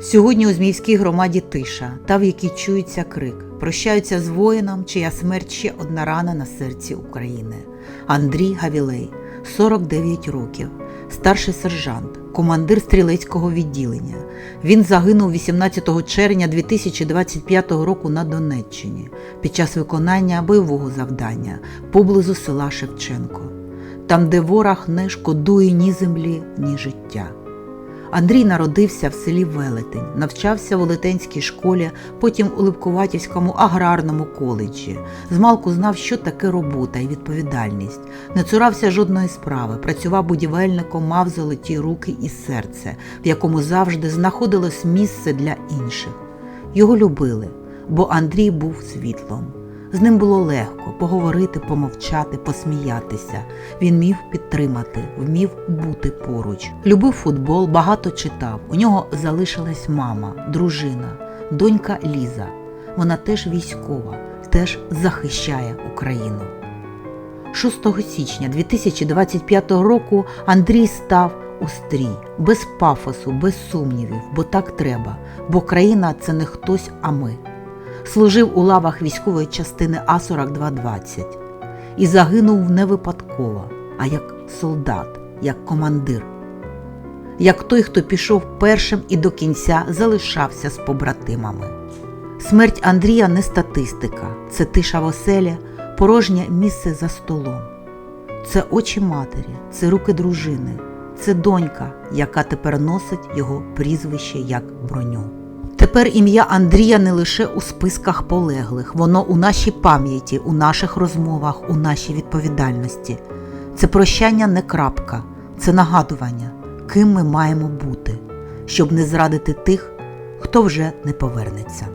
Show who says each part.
Speaker 1: Сьогодні у Зміївській громаді тиша, та в якій чується крик. Прощаються з воїном, чия смерть ще одна рана на серці України. Андрій Гавілей, 49 років, старший сержант, командир стрілецького відділення. Він загинув 18 червня 2025 року на Донеччині під час виконання бойового завдання поблизу села Шевченко, там, де ворог не шкодує ні землі, ні життя. Андрій народився в селі Велетень, навчався в Велетенській школі, потім у Липкуватівському аграрному коледжі. Змалку знав, що таке робота і відповідальність. Не цурався жодної справи, працював будівельником, мав золоті руки і серце, в якому завжди знаходилось місце для інших. Його любили, бо Андрій був світлом. З ним було легко поговорити, помовчати, посміятися. Він міг підтримати, вмів бути поруч. Любив футбол, багато читав. У нього залишилась мама, дружина, донька Ліза. Вона теж військова, теж захищає Україну. 6 січня 2025 року Андрій став у стрій, без пафосу, без сумнівів, бо так треба, бо країна це не хтось, а ми служив у лавах військової частини А-4220 і загинув не випадково, а як солдат, як командир, як той, хто пішов першим і до кінця залишався з побратимами. Смерть Андрія не статистика, це тиша в оселі, порожнє місце за столом. Це очі матері, це руки дружини, це донька, яка тепер носить його прізвище як броню. Тепер ім'я Андрія не лише у списках полеглих, воно у нашій пам'яті, у наших розмовах, у нашій відповідальності. Це прощання не крапка, це нагадування, ким ми маємо бути, щоб не зрадити тих, хто вже не повернеться.